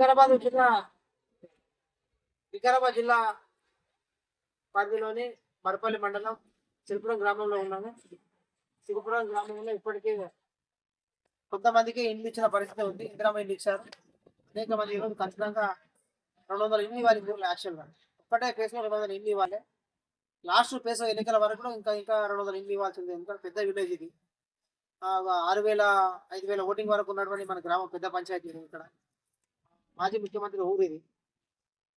వికారాబాద్ జిల్లా వికారాబాద్ జిల్లా పరిధిలోని మరపల్లి మండలం సిరిపురం గ్రామంలో ఉన్నాను సిరిపురం గ్రామంలో ఇప్పటికే కొంతమందికి ఇండ్లు ఇచ్చిన పరిస్థితి ఉంది. ఇందిరామ ఇండ్లు ఇచ్చారు. అనేక మంది ఈరోజు ఖచ్చితంగా రెండు వందల ఎన్ని ఇవ్వాలి ఊర్లో యాక్చువల్గా ఒక్కటే కేసులో రెండు వందల ఎన్ని ఇవ్వాలి. లాస్ట్ పేసో ఎన్నికల వరకు కూడా ఇంకా ఇంకా రెండు వందల ఇండ్లు ఇవ్వాల్సింది. ఎందుకంటే పెద్ద విలేజ్ ఇది. ఆరు వేల ఐదు వేల ఓటింగ్ వరకు ఉన్నటువంటి మన గ్రామం పెద్ద పంచాయతీ ఇక్కడ. మాజీ ముఖ్యమంత్రి ఊరు ఇది.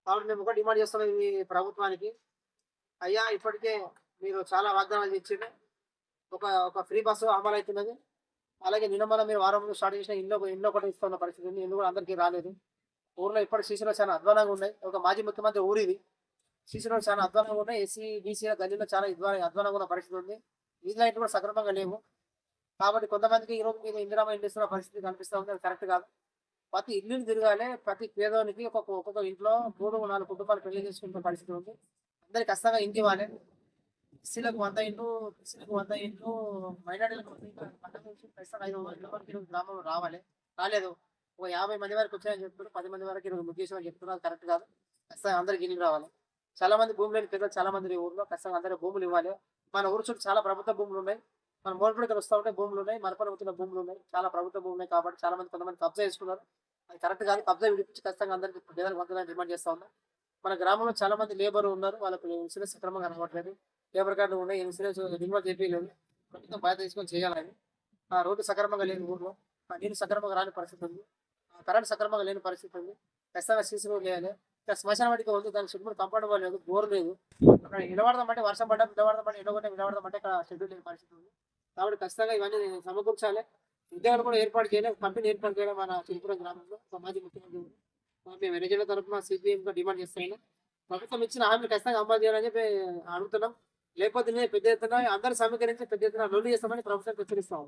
కాబట్టి మేము ఒక డిమాండ్ చేస్తున్నాం మీ ప్రభుత్వానికి. అయ్యా ఇప్పటికే మీరు చాలా వాగ్దానాలు ఇచ్చింది ఒక ఒక ఫ్రీ బస్సు అమలు అవుతున్నది అలాగే నిన్న మొన్న మీరు వారం స్టార్ట్ చేసిన ఇల్లు ఇల్లు ఒకటి ఇస్తున్న పరిస్థితి ఉంది. ఎందుకు కూడా అందరికీ రాలేదు? ఊర్లో ఇప్పటి సీసీలో చాలా అధ్వానంగా ఉన్నాయి. ఒక మాజీ ముఖ్యమంత్రి ఊరు ఇది. సీసీలో చాలా అధ్వానంగా ఉన్నాయి. ఎస్సీ బీసీల గల్లీలో చాలా అధ్వాన అధ్వానంగా ఉన్న పరిస్థితి ఉంది. వీధి లైట్లు కూడా సక్రమంగా లేవు. కాబట్టి కొంతమందికి ఈ రోజు మీరు ఇందిరామ ఇండిస్తున్న పరిస్థితి కనిపిస్తూ ఉంది. అది కరెక్ట్ కాదు. ప్రతి ఇల్లుని తిరగాలి ప్రతి పేదోనికి ఒక్కొక్క ఒక్కొక్క ఇంట్లో మూడు నాలుగు కుటుంబాలు పెళ్ళి చేసుకుంటున్న పరిస్థితి ఉంది. అందరికి కష్టంగా ఇంటి ఇవ్వాలి ఎస్సీలకు వంద ఇండ్లు ఎస్సీలకు వంద ఇండ్లు మైనార్టీలకు కష్టంగా ఐదు వందల వరకు గ్రామంలో రావాలి. రాలేదు. ఒక యాభై మంది వరకు వచ్చాయని చెప్తున్నారు. పది మంది వరకు ఇరవై ముఖ్యం అని చెప్తున్నారు. కరెక్ట్ కాదు. ఖచ్చితంగా అందరికి ఇల్లు రావాలి. చాలా మంది భూములు లేని పేదలు చాలా మంది ఊర్లో ఖచ్చితంగా అందరికి భూములు ఇవ్వాలి. మన ఊరు చుట్టూ చాలా ప్రభుత్వ భూములు ఉన్నాయి. మన మోడపడికి వస్తూ ఉంటే భూములు ఉన్నాయి. మరపల వచ్చిన భూములు ఉన్నాయి. చాలా ప్రభుత్వ భూములు ఉన్నాయి కాబట్టి చాలా మంది కొంతమంది కబ్జా చేసుకున్నారు. అది కరెక్ట్ కాదు. కబ్జా విడిపించి ఖచ్చితంగా అందరికి పేదలకు వందలని డిమాండ్ చేస్తా ఉన్నాం. మన గ్రామంలో చాలా మంది లేబర్ ఉన్నారు. వాళ్ళకి ఇన్సూరెన్స్ సక్రమంగా రావట్లేదు లేబర్ కార్డు ఉన్నాయి. ఇన్సూరెన్స్ రిన్యూవల్ చేయలేదు ప్రభుత్వం బాధ్యత తీసుకొని చేయాలని. ఆ రోడ్డు సక్రమంగా లేని ఊర్లో ఆ నీరు సక్రమంగా రాని పరిస్థితి ఉంది. ఆ కరెంట్ సక్రమంగా లేని పరిస్థితి ఉంది. ఖచ్చితంగా సీసీ రోడ్ చేయాలి ఇంకా శ్మశాన వాటికి ఉంది. దాని షెడ్యూల్ కంపౌండ్ లేదు. బోర్ లేదు. అక్కడ నిలబడదామంటే వర్షం పడ్డా నిలబడదామంటే ఎండగొట్టే నిలబడదామంటే ఇక్కడ షెడ్యూల్ లేని పరిస్థితి ఉంది. కాబట్టి ఖచ్చితంగా ఇవన్నీ సమకూర్చాలి. ఉద్యోగాలు కూడా ఏర్పాటు చేయాలి. కంపెనీ ఏర్పాటు చేయడం మన చిలుపురం గ్రామంలో ఒక ముఖ్యమంత్రి మేము ఎన్నికల తరఫున సిపిఎంగా డిమాండ్ చేస్తున్నాం ప్రభుత్వం ఇచ్చిన హామీలు ఖచ్చితంగా అమలు చేయాలని చెప్పి అడుగుతున్నాం. లేకపోతే పెద్ద ఎత్తున అందరూ సమీకరించి పెద్ద ఎత్తున లోన్లు చేస్తామని ప్రభుత్వం హెచ్చరిస్తాము.